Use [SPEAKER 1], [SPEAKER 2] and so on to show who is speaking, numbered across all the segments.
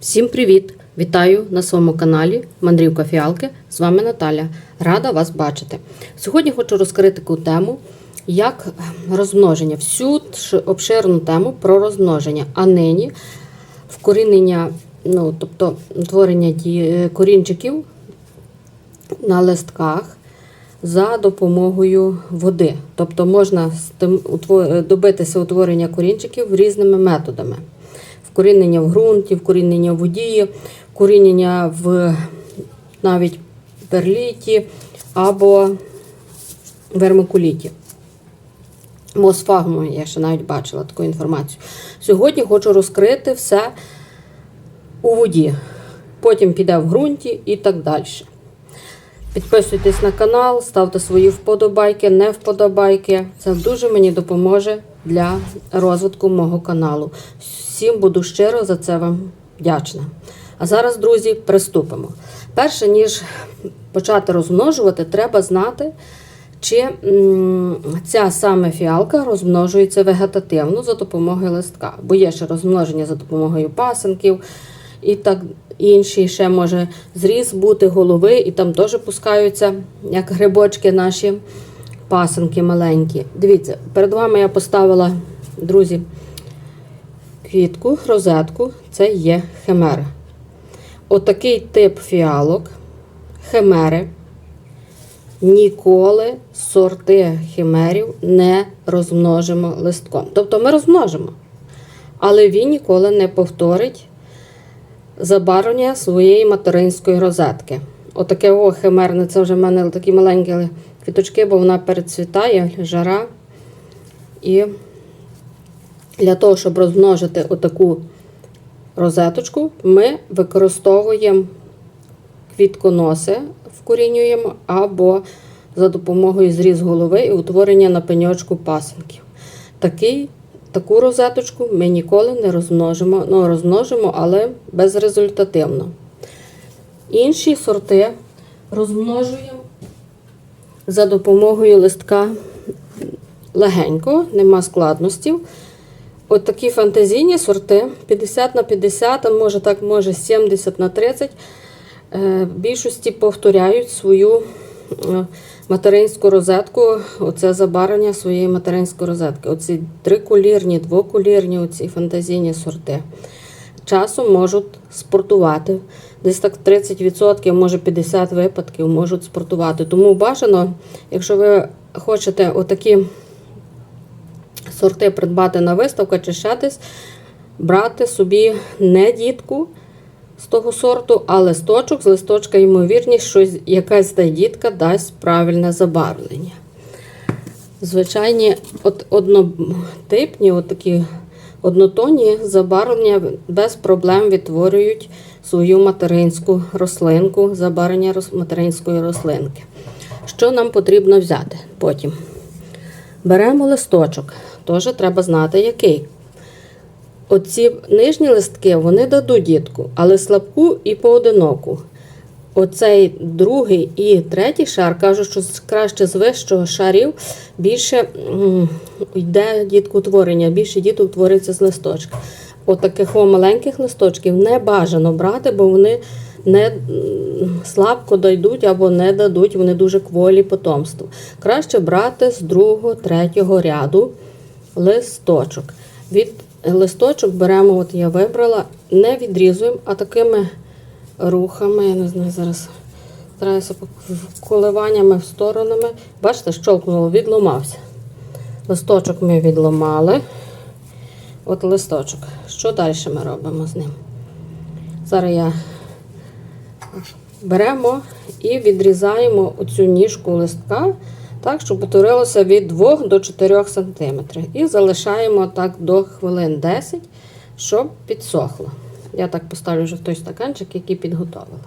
[SPEAKER 1] Всім привіт! Вітаю на своєму каналі Мандрівка Фіалки. З вами Наталя. Рада вас бачити. Сьогодні хочу розкрити таку тему, як розмноження, всю обширну тему про розмноження, а нині вкорінення, ну, тобто утворення корінчиків на листках за допомогою води. Тобто можна добитися утворення корінчиків різними методами. Вкорінення в ґрунті, вкорінення в воді, вкорінення в навіть перліті або вермикуліті. Мосфагму, я ще навіть бачила таку інформацію. Сьогодні хочу розкрити все у воді. Потім піде в ґрунті і так далі. Підписуйтесь на канал, ставте свої вподобайки, не вподобайки. Це дуже мені допоможе для розвитку мого каналу. Всім буду щиро за це вам вдячна. А зараз, друзі, приступимо. Перше, ніж почати розмножувати, треба знати, чи ця саме фіалка розмножується вегетативно за допомогою листка. Бо є ще розмноження за допомогою пасенків і так інші. Ще може зріз бути голови, і там теж пускаються, як грибочки наші пасенки маленькі. Дивіться, перед вами я поставила, друзі, квітку, розетку, це є химера. Отакий тип фіалок, химери. Ніколи сорти химерів не розмножимо листком. Тобто ми розмножимо, але він ніколи не повторить забарвлення своєї материнської розетки. Отаке о, химерне, це вже в мене такі маленькі квіточки, бо вона перецвітає, жара. І для того, щоб розмножити отаку розеточку, ми використовуємо квітконоси, вкорінюємо, або за допомогою зріз голови і утворення на пеньочку пасенків. Такий, таку розеточку ми ніколи не розмножимо, ну, розмножимо, але безрезультативно. Інші сорти розмножуємо за допомогою листка легенько, нема складностів. От такі фантазійні сорти 50 на 50, а може так, може 70 на 30. е, В більшості повторяють свою материнську розетку, оце забарвлення своєї материнської розетки. Оці трикулірні, двокулірні, оці фантазійні сорти. Часом можуть спортувати. Десь так 30%, може 50 випадків можуть спортувати. Тому бажано, якщо ви хочете отакі сорти придбати на виставку чи ще десь, брати собі не дітку з того сорту, а листочок. З листочка, ймовірність, щось якась та дасть правильне забарвлення. Звичайні от однотипні, от такі однотонні забарвлення без проблем відтворюють свою материнську рослинку, забарвлення материнської рослинки. Що нам потрібно взяти потім? Беремо листочок, теж треба знати, який. Оці нижні листки вони дадуть дітку, але слабку і поодиноку. Оцей другий і третій шар кажуть, що краще з вищого шарів більше йде діткотворення, більше діток твориться з листочка. От маленьких листочків не бажано брати, бо вони не слабко дойдуть або не дадуть, вони дуже кволі потомству. Краще брати з другого, третього ряду листочок. Від листочок беремо, от я вибрала, не відрізуємо, а такими рухами, я не знаю, зараз стараюся коливаннями сторонами. Бачите, щолкнуло, відломався. Листочок ми відломали. От листочок. Що далі ми робимо з ним? Зараз я беремо і відрізаємо оцю ніжку листка так, щоб утворилося від 2 до 4 см. І залишаємо так до хвилин 10, щоб підсохло. Я так поставлю вже в той стаканчик, який підготовила.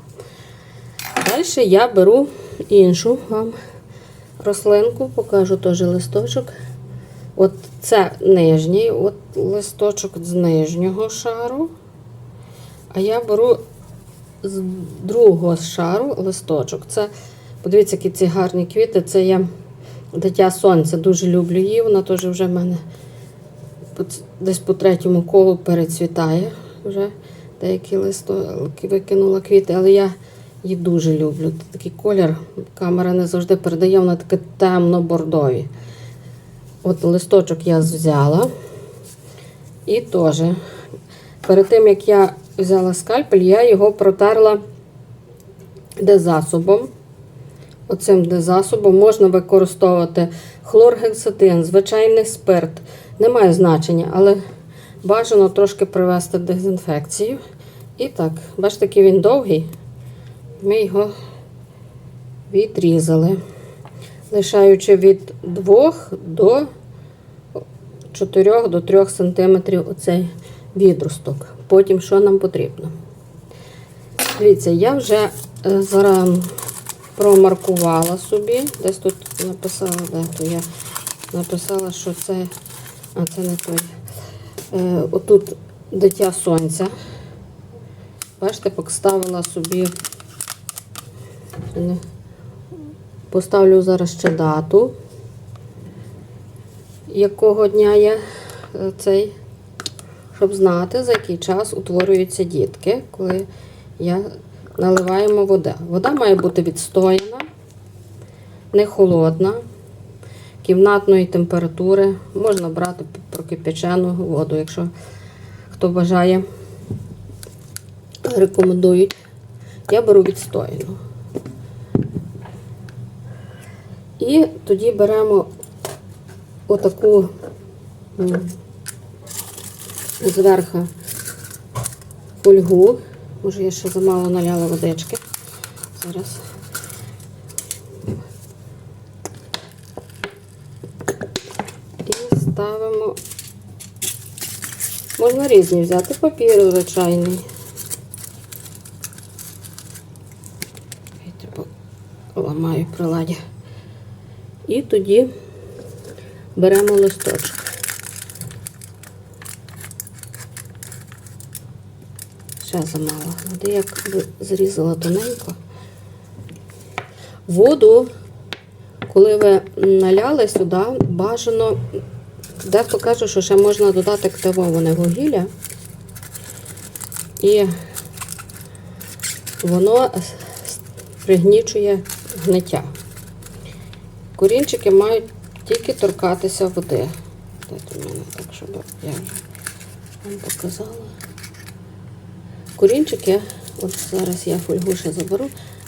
[SPEAKER 1] Далі я беру іншу вам рослинку, покажу теж листочок. От це нижній от листочок з нижнього шару. А я беру з другого шару листочок. Це, подивіться, які ці гарні квіти. Це є дитя сонця. Дуже люблю її. Вона теж вже в мене десь по третьому колу перецвітає. Вже Деякі листочки викинула квіти, але я її дуже люблю. Такий колір камера не завжди передає, вона таке темно-бордові. От листочок я взяла. І теж, перед тим як я взяла скальпель, я його протерла дезасобом. Оцим дезасобом можна використовувати хлоргексатин, звичайний спирт. Немає значення, але бажано трошки привести дезінфекцію. І так, бачите, який він довгий. Ми його відрізали, лишаючи від 2 до 4 до 3 см оцей відросток. Потім що нам потрібно? Дивіться, я вже е, зараз промаркувала собі. Десь тут написала, де то я написала, що це, а це не той. Е, отут дитя сонця. Бачите, поставила собі. Поставлю зараз ще дату, якого дня я е, цей, щоб знати, за який час утворюються дітки, коли я наливаємо вода. Вода має бути відстояна, не холодна, кімнатної температури. Можна брати прокипячену воду, якщо хто бажає. Рекомендують. Я беру відстояну. І тоді беремо отаку зверху фольгу. Може, я ще замало наляла водички. Зараз. І ставимо. Можна різні взяти папір звичайний. Ламаю приладдя. І тоді беремо листочок. Ще замало. Води як зрізала тоненько. Воду, коли ви наляли сюди, бажано, дехто каже, що ще можна додати активоване вугілля. І воно пригнічує гниття. Корінчики мають тільки торкатися води. Дайте мене так, щоб я вам показала. Корінчики, от зараз я фольгу ще заберу,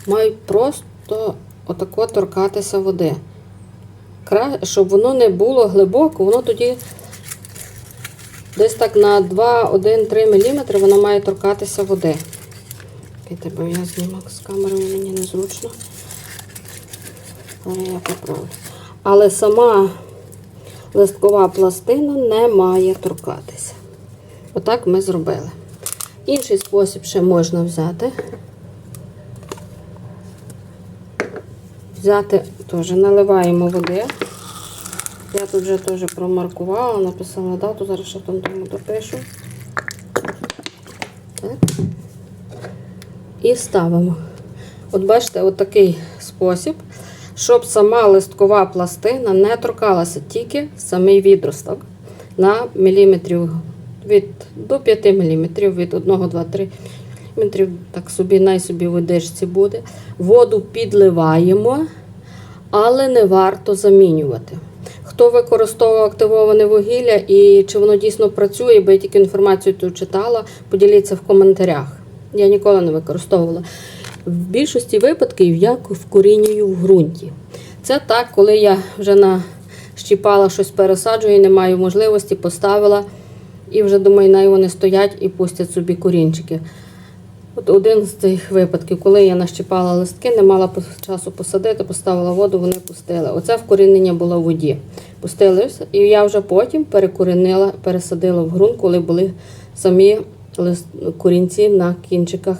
[SPEAKER 1] мають просто отако торкатися води. Щоб воно не було глибоко, воно тоді десь так на 2-1-3 мм воно має торкатися води. Бо я знімок з камерою, мені незручно. Зараз я поправлю. Але сама листкова пластина не має торкатися. Отак ми зробили. Інший спосіб ще можна взяти. Взяти, теж наливаємо води. Я тут вже теж промаркувала, написала дату, зараз ще там тому допишу. Так. І ставимо. От бачите, от такий спосіб, щоб сама листкова пластина не торкалася, тільки самий відросток на міліметрів від до 5 мм, від 1, 2, 3 мм, так собі, най собі в водичці буде. Воду підливаємо, але не варто замінювати. Хто використовував активоване вугілля і чи воно дійсно працює, бо я тільки інформацію тут читала, поділіться в коментарях. Я ніколи не використовувала. В більшості випадків я вкорінюю в ґрунті. Це так, коли я вже нащіпала щось пересаджую і не маю можливості, поставила. І вже думаю, най вони стоять і пустять собі корінчики. От один з цих випадків, коли я нащипала листки, не мала часу посадити, поставила воду, вони пустили. Оце вкорінення було в воді. Пустили і я вже потім перекорінила, пересадила в ґрунт, коли були самі корінці на кінчиках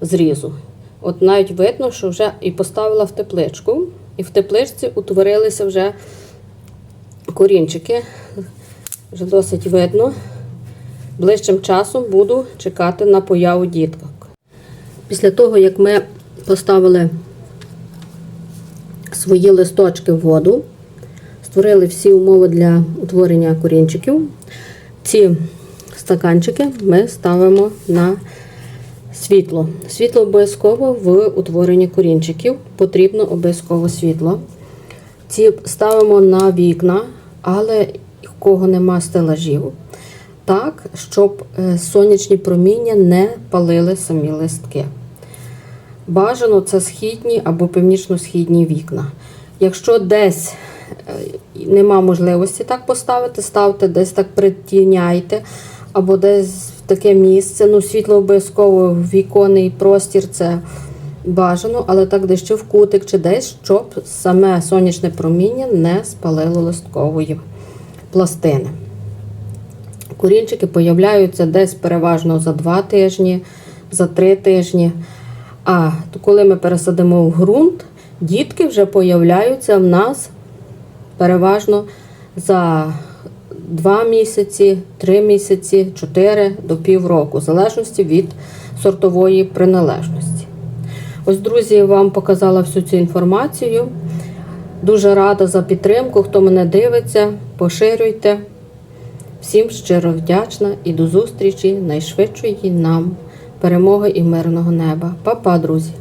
[SPEAKER 1] зрізу. От навіть видно, що вже і поставила в тепличку, і в тепличці утворилися вже корінчики. Вже досить видно. Ближчим часом буду чекати на появу діток. Після того, як ми поставили свої листочки в воду, створили всі умови для утворення корінчиків. Ці стаканчики ми ставимо на світло. Світло обов'язково в утворенні корінчиків. Потрібно обов'язково світло. Ці ставимо на вікна, але в кого нема стелажів, так, щоб е, сонячні проміння не палили самі листки. Бажано це східні або північно-східні вікна. Якщо десь е, нема можливості так поставити, ставте, десь так притіняйте, або десь в таке місце. Ну, світло обов'язково віконний простір це бажано, але так чи в кутик, чи десь, щоб саме сонячне проміння не спалило листкової пластини. Корінчики появляються десь переважно за 2 тижні, за 3 тижні. А коли ми пересадимо в ґрунт, дітки вже появляються в нас переважно за 2 місяці, 3 місяці, 4 до півроку, в залежності від сортової приналежності. Ось, друзі, я вам показала всю цю інформацію. Дуже рада за підтримку. Хто мене дивиться, поширюйте. Всім щиро вдячна і до зустрічі найшвидшої нам перемоги і мирного неба. Па-па, друзі!